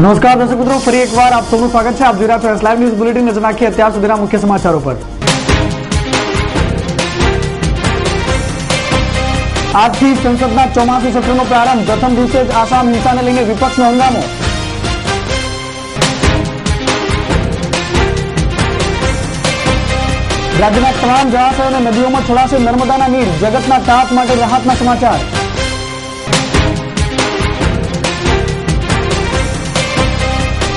નમસ્કાર દર્શક મિત્રો ફરી એકવાર આપ સૌનું સ્વાગત છે આપ જોઈ રહ્યા છો એસ લાઈવ ન્યૂઝ બુલેટિન નજર નાખીએ અત્યાર સુધીના મુખ્ય સમાચારો પર આજથી સંસદના ચોમાસુ સત્રનો પ્રારંભ પ્રથમ દિવસે જ આસામ હિંસાને લઈને વિપક્ષનો હંગામો રાજ્યના તમામ જળાશયો અને નદીઓમાં છોડાશે નર્મદાના નીર જગતના તાપ માટે રાહતના સમાચાર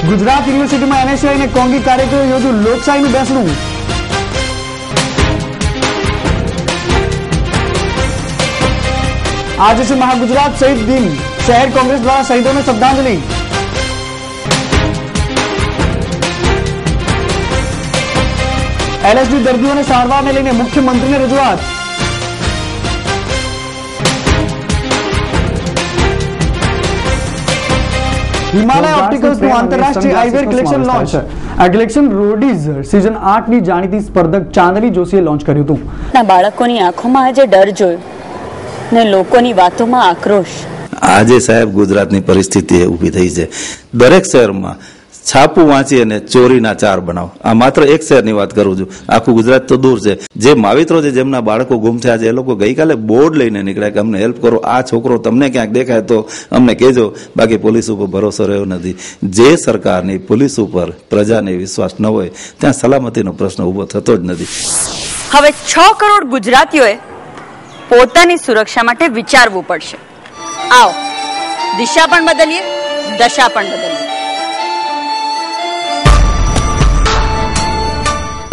ગુજરાત યુનિવર્સિટીમાં એનએસઆઈ અને કોંગી કાર્યક્રમ યોજ્યું લોકશાહીનું બેસણું. આજે છે મહાગુજરાત શહીદ દિન. શહેર કોંગ્રેસ દ્વારા શહીદોને શ્રદ્ધાંજલિ. એલએસડી દર્દીઓને સારવારને લઈને મુખ્યમંત્રીને રજૂઆત. હિમાલય ઓપ્ટિકલ્સનું આંતરરાષ્ટ્રીય આઈવેર કલેક્શન લોન્ચ આ કલેક્શન રોડીઝ સીઝન આઠની જાણીતી સ્પર્ધક ચાંદની જોશીએ લોન્ચ કર્યું હતું. ના બાળકોની આંખોમાં આજે ડર જોયો ને લોકોની વાતોમાં આક્રોશ. આજે સાહેબ ગુજરાતની પરિસ્થિતિ ઊભી થઈ છે. દરેક શહેરમાં છાપું વાંચી અને ચોરીના ચાર બનાવ. આ માત્ર એક શહેરની વાત કરું છું. આખું ગુજરાત તો દૂર છે. જે માવિત્રો છે, જેમના બાળકો ગુમ થયા છે, એ લોકો ગઈકાલે બોર્ડ લઈને નીકળ્યા કે અમને હેલ્પ કરો. આ છોકરો તમને ક્યાંક દેખાય તો અમને કહેજો. બાકી પોલીસ ઉપર ભરોસો રહ્યો નથી. જે સરકારની પોલીસ ઉપર પ્રજાને વિશ્વાસ ન હોય, ત્યાં સલામતીનો પ્રશ્ન ઊભો થતો જ નથી. હવે છ કરોડ ગુજરાતીઓએ પોતાની સુરક્ષા માટે વિચારવું પડશે. આવો. દિશા પણ બદલીએ, દશા પણ બદલીએ.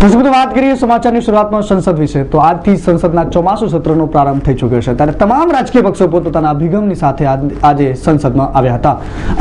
વાત કરીએ સમાચારની શરૂઆતમાં સંસદ વિશે. તો આજથી સંસદના ચોમાસુ સત્રનો પ્રારંભ થઈ ચૂક્યો છે. ત્યારે તમામ રાજકીય પક્ષો પોતાના અભિગમની સાથે આજે સંસદમાં આવ્યા હતા.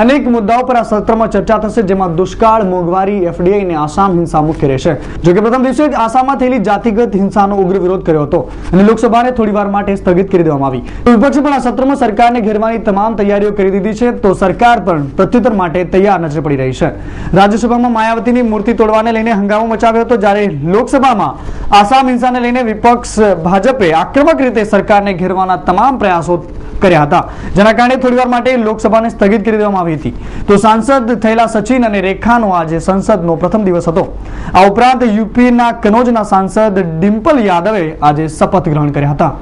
અનેક મુદ્દાઓ પર આ સત્રમાં ચર્ચા થશે, જેમાં દુષ્કાળ, મોંઘવારી, એફડીઆઈ અને આસામ હિંસા મુખ્ય રહેશે. જોકે પ્રથમ દિવસે જ આસામમાં થયેલી જાતિગત હિંસાનો ઉગ્ર વિરોધ કર્યો હતો અને લોકસભાને થોડીવાર માટે સ્થગિત કરી દેવામાં આવી. વિપક્ષે પણ આ સત્રમાં સરકારને ઘેરવાની તમામ તૈયારીઓ કરી દીધી છે. તો સરકાર પણ પ્રત્યુત્તર માટે તૈયાર નજરે પડી રહી છે. રાજ્યસભામાં માયાવતીની મૂર્તિ તોડવાને લઈને હંગામો મચાવ્યો હતો, જ્યારે લોકસભામાં આસામ હિંસાને લઈને વિપક્ષ ભાજપે આક્રમક રીતે સરકારને ઘેરવાના તમામ પ્રયાસો કર્યા હતા. જેના કારણે થોડીવાર માટે લોકસભાને સ્થગિત કરી દેવામાં આવી હતી. તો સાંસદ થયેલા સચિન અને રેખાનો આજે સંસદનો પ્રથમ દિવસ હતો. આ ઉપરાંત યુપીના કનોજના સાંસદ ડિમ્પલ યાદવે આજે શપથ ગ્રહણ કર્યા હતા.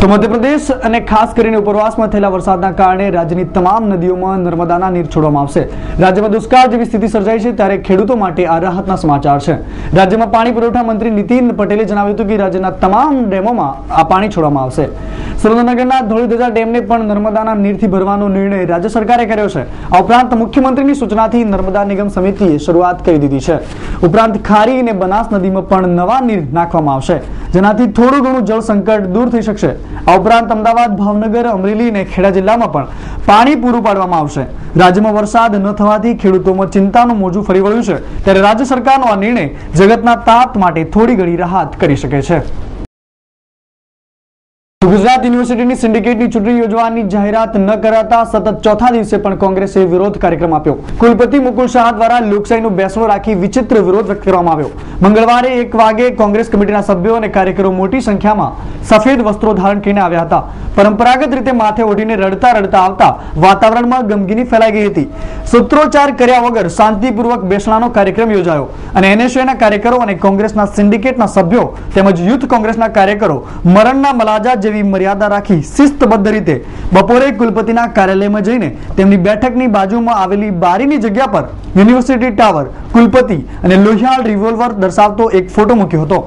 તો મધ્યપ્રદેશ અને ખાસ કરીને ઉપરવાસમાં થયેલા વરસાદના કારણે રાજ્યની તમામ નદીઓમાં નર્મદાના નીર છોડવામાં આવશે. રાજ્યમાં દુષ્કાળ જેવી સ્થિતિ સર્જાઈ છે ત્યારે ખેડૂતો માટે આ રાહતના સમાચાર છે. રાજ્યમાં પાણી પુરવઠા મંત્રી નીતિન પટેલે જણાવ્યું હતું કે રાજ્યના તમામ ડેમોમાં આ પાણી છોડવામાં આવશે. સુરેન્દ્રનગરના ધોળીધજા ડેમને પણ નર્મદાના નીરથી ભરવાનો નિર્ણય રાજ્ય સરકારે કર્યો છે. આ ઉપરાંત મુખ્યમંત્રીની સૂચનાથી નર્મદા નિગમ સમિતિએ શરૂઆત કરી દીધી છે. ઉપરાંત ખારી અને બનાસ નદીમાં પણ નવા નીર નાખવામાં આવશે. જેનાથી થોડું ઘણું જળ સંકટ દૂર થઈ શકશે. આ ઉપરાંત અમદાવાદ, ભાવનગર, અમરેલી અને ખેડા જિલ્લામાં પણ પાણી પૂરું પાડવામાં આવશે. રાજ્યમાં વરસાદ ન થવાથી ખેડૂતોમાં ચિંતાનું મોજું ફરી વળ્યું છે. ત્યારે રાજ્ય સરકારનો આ નિર્ણય જગતના તાપ માટે થોડી ઘણી રાહત કરી શકે છે. ગુજરાત યુનિવર્સિટીની સિન્ડિકેટની ચૂંટણી યોજવાની જાહેરાત ન કરાતા સતત ચોથા દિવસે પણ કોંગ્રેસે વિરોધ કાર્યક્રમ આપ્યો. કુલપતિ મુકુલ શાહ દ્વારા લોકશાહીનું બેસણો રાખી વિચિત્ર વિરોધ વ્યક્ત કરવામાં આવ્યો. મંગળવારે એક વાગે કોંગ્રેસ કમિટીના સભ્યો અને કાર્યકરો મોટી સંખ્યામાં સફેદ વસ્ત્રો ધારણ કરીને આવ્યા હતા. પરંપરાગત રીતે માથે ઓઢીને રડતા રડતા આવતા વાતાવરણમાં ગમગીની ફેલાઈ ગઈ હતી. સૂત્રોચ્ચાર કર્યા વગર શાંતિપૂર્વક બેસણાનો કાર્યક્રમ યોજાયો અને એનએસયુના કાર્યકરો અને કોંગ્રેસના સિન્ડિકેટના સભ્યો તેમજ યુથ કોંગ્રેસના કાર્યકરો મરણના મલાજા જેવી મર્યાદા રાખી શિસ્તબદ્ધ રીતે બપોરે કુલપતિના કાર્યાલયમાં જઈને તેમની બેઠકની બાજુમાં આવેલી બારીની જગ્યા પર યુનિવર્સિટી ટાવર, કુલપતિ અને લોહિયાળ રિવોલ્વર દર્શાવતો એક ફોટો મૂક્યો હતો.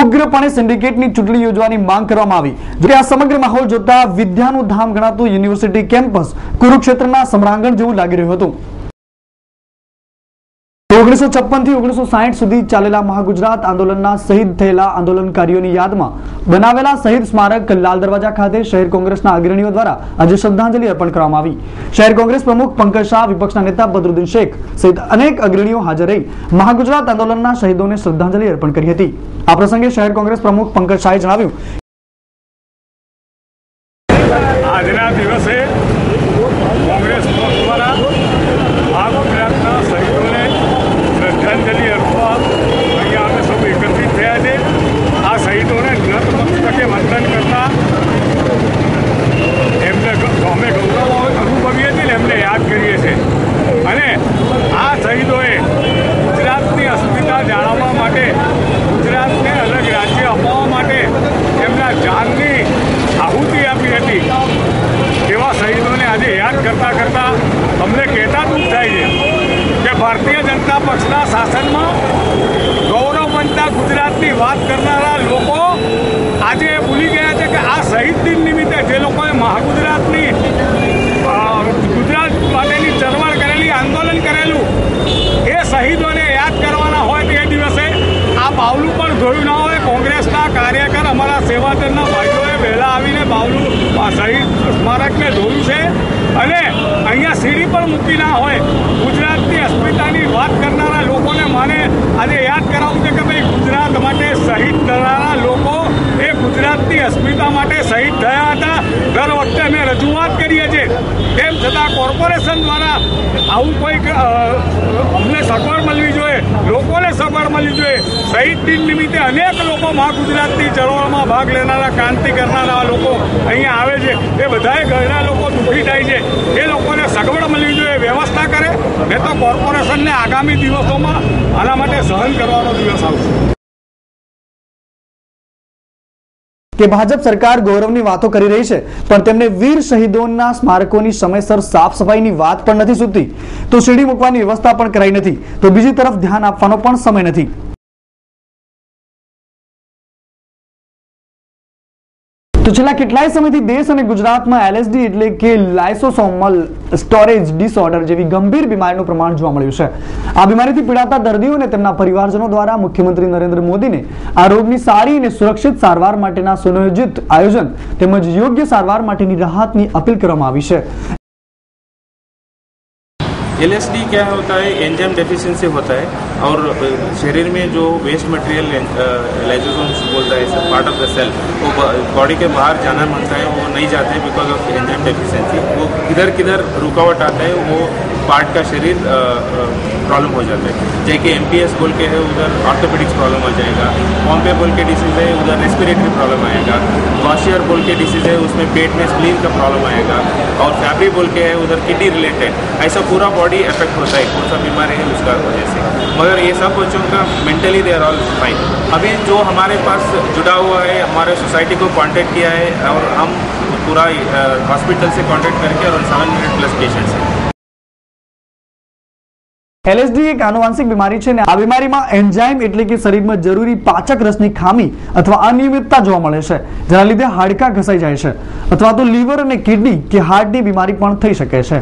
ઉગ્રપણે સિન્ડિકેટની ચૂંટણી યોજવાની માંગ કરવામાં આવી. જોકે આ સમગ્ર માહોલ જોતા વિદ્યાનું ધામ ગણાતું યુનિવર્સિટી કેમ્પસ કુરુક્ષેત્રના સમ્રાંગણ જેવું લાગી રહ્યું હતું. ઓગણીસો છપ્પનથી ઓગણીસો સાહીઠ સુધી ચાલેલા મહાગુજરાત આંદોલનના શહીદ થયેલા આંદોલનકારીઓની યાદમાં બનાવેલા શહીદ સ્મારક લાલ દરવાજા ખાતે શહેર કોંગ્રેસના અગ્રણીઓ દ્વારા આજે શ્રદ્ધાંજલિ અર્પણ કરવામાં આવી. શહેર કોંગ્રેસ પ્રમુખ પંકજ શાહ, વિપક્ષના નેતા બદરુદ્દીન શેખ સહિત અનેક અગ્રણીઓ હાજર રહી મહાગુજરાત આંદોલનના શહીદોને શ્રદ્ધાંજલિ અર્પણ કરી હતી. આ પ્રસંગે શહેર કોંગ્રેસ પ્રમુખ પંકજ શાહે જણાવ્યું આજના દિવસે કોંગ્રેસ પક્ષ દ્વારા આ ગુજરાતના શહીદોને શ્રદ્ધાંજલિ અર્પવા અહીંયા અમે સૌ એકત્રિત થયા છે આ શહીદોને નતમસ્તકે વંદન કરતા એમને ગ- અમે ગૌરવ અનુભવીએ છીએ ને એમને યાદ કરીએ છીએ અને આ શહીદોએ ગુજરાતની અસ્મિતા જાળવવા માટે ગુજરાતને અલગ રાજ્ય અપાવવા માટે એમના જાનની આહુતિ આપી હતી એવા શહીદોને આજે યાદ કરતા કરતા અમને કહેતા દુઃખ થાય છે કે ભારતીય જનતા પક્ષના શાસનમાં ગૌરવ બનતા ગુજરાતની વાત કરનારા લોકો આજે ભૂલી ગયા છે કે આ શહીદ દિન નિમિત્તે જે લોકોએ મહાગુજરાતની ગુજરાત માટેની ચળવળ કરેલી, આંદોલન કરેલું, એ શહીદોને યાદ કરવાના હોય તે દિવસે આ બાવલું પણ જોયું ના હોય. કોંગ્રેસના કાર્યકર અમારા સેવાદળના ભાઈઓએ વહેલા આવીને બાવલું શહીદ સ્મારકને જોયું છે. અને અહીંયા સીડી પણ મૂકી ના હોય. ગુજરાતની અસ્મિતાની વાત કરનારા લોકોને મને આજે યાદ કરાવવું છે કે ભાઈ ગુજરાત માટે શહીદ થનારા લોકો એ ગુજરાતની અસ્મિતા માટે શહીદ થયા હતા. દર વખતે અમે રજૂઆત કરીએ છીએ. તેમ છતાં કોર્પોરેશન દ્વારા આવું કોઈક અમને સગવડ મળવી જોઈએ, લોકોને સગવડ મળવી જોઈએ. શહીદ દિન નિમિત્તે અનેક લોકો મહા ગુજરાતની ચળવળમાં ભાગ લેનારા, ક્રાંતિ કરનારા લોકો અહીંયા આવે છે. એ બધાએ ઘરના લોકો દુઃખી થાય છે. એ લોકોને સગવડ કરે ને તો કોર્પોરેશનને આગામી દિવસોમાં આના માટે સહન કરવાનો દિવસ આવશે. કે ભાજપ સરકાર ગૌરવની વાતો કરી રહી છે, પણ તેમને વીર શહીદોના સ્મારકોની સમયસર સાફ સફાઈની વાત પણ નથી સુધતી તો સીડી મૂકવાની વ્યવસ્થા પણ કરાઈ નથી. તો બીજી તરફ ધ્યાન આપવાનો પણ સમય નથી. તો છેલ્લા કેટલાય સમયથી દેશ અને ગુજરાતમાં એલએસડી એટલે કે લાઇસોસોમલ સ્ટોરેજ ડિસઓર્ડર જેવી ગંભીર બીમારીનું પ્રમાણ જોવા મળ્યું છે. આ બીમારીથી પીડાતા દર્દીઓ અને તેમના પરિવારજનો દ્વારા મુખ્યમંત્રી નરેન્દ્ર મોદીને આ રોગની સારી અને સુરક્ષિત સારવાર માટેના સુનિયોજિત આયોજન તેમજ યોગ્ય સારવાર માટેની રાહતની અપીલ કરવામાં આવી છે. एलएसडी क्या होता है? एंजाइम डेफिशिएंसी होता है और शरीर में जो वेस्ट मटेरियल लाइजोसोम्स बोलता है पार्ट ऑफ़ द सेल वो बॉडी के बाहर जाना माँगता है, वो नहीं जाते बिकॉज़ ऑफ़ एंजाइम डेफिशिएंसी वो किधर किधर रुकावट आता है, वो पार्ट का शरीर प्रॉब्लम हो जाता है। जैसे कि एम बोल के है, उधर ऑर्थोपेडिक्स प्रॉब्लम आ जाएगा। पॉम्पे बोल के डिसीज है, उधर रेस्पिरेटरी प्रॉब्लम आएगा। गॉशियर बोल के डिसीज है, उसमें पेट में स्प्लीन का प्रॉब्लम आएगा। और फैब्री बोल के है, उधर किडनी रिलेटेड ऐसा पूरा बॉडी इफ़ेक्ट होता है, कौन सा बीमारी है, उसका वजह से। मगर ये सब बच्चों का mentally they are all fine अभी जो हमारे पास जुड़ा हुआ है, हमारे सोसाइटी को कांटेक्ट किया है, और हम पूरा हॉस्पिटल से कांटेक्ट करके और सेवन हंड्रेड प्लस पेशेंट्स हैं। એલએસડી એક આનુવાંશિક બીમારી છે ને આ બીમારીમાં એન્ઝાઇમ એટલે કે શરીરમાં જરૂરી પાચક રસની ખામી અથવા અનિયમિતતા જોવા મળે છે, જેના લીધે હાડકાં ઘસાઈ જાય છે અથવા તો લીવર અને કિડની કે હાર્ટની બીમારી પણ થઈ શકે છે.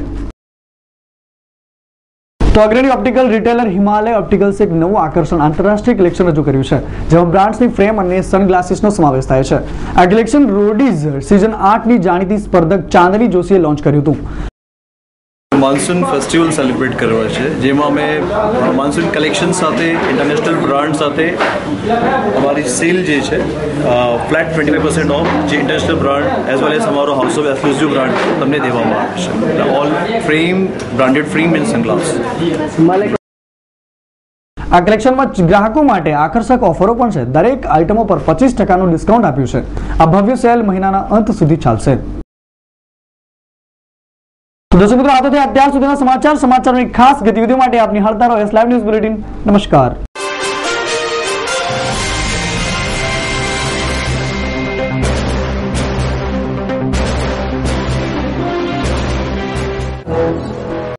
તો અગ્રણી ઓપ્ટિકલ રિટેલર હિમાલય ઓપ્ટિકલ્સ એક નવું આકર્ષણ આંતરરાષ્ટ્રીય કલેક્શન રજૂ કર્યું છે, જેમાં બ્રાન્ડ્સની ફ્રેમ અને સનગ્લાસીસનો સમાવેશ થાય છે. આ કલેક્શન રોડીઝ સિઝન આઠની જાણીતી સ્પર્ધક ચાંદની જોશીએ લોન્ચ કર્યું હતું. માન્સૂન ફેસ્ટિવલ સેલિબ્રેટ કરવા છે, જેમાં અમે મોન્સૂન કલેક્શન સાથે ઇન્ટરનેશનલ બ્રાન્ડ સાથે અમારી સેલ જે છે flat twenty five percent off જે international brand as well as અમારો હાઉસ ઓફ એક્સક્લુઝિવ બ્રાન્ડ તમને દેવામાં આવશે all frame branded frame and sunglass આ કલેક્શનમાં ગ્રાહકો માટે આકર્ષક ઓફરો પણ છે. દરેક આઇટમો પર પચીસ ટકાનું ડિસ્કાઉન્ટ આપ્યું છે. આ ભવ્ય સેલ મહિનાના અંત સુધી ચાલશે. તો દર્શક મિત્રો, આ તો અત્યાર સુધીના સમાચાર. સમાચારની ખાસ ગતિવિધિઓ માટે આપની હળતા રહો. એસ લાઈવ ન્યૂઝ બુલેટિન નમસ્કાર.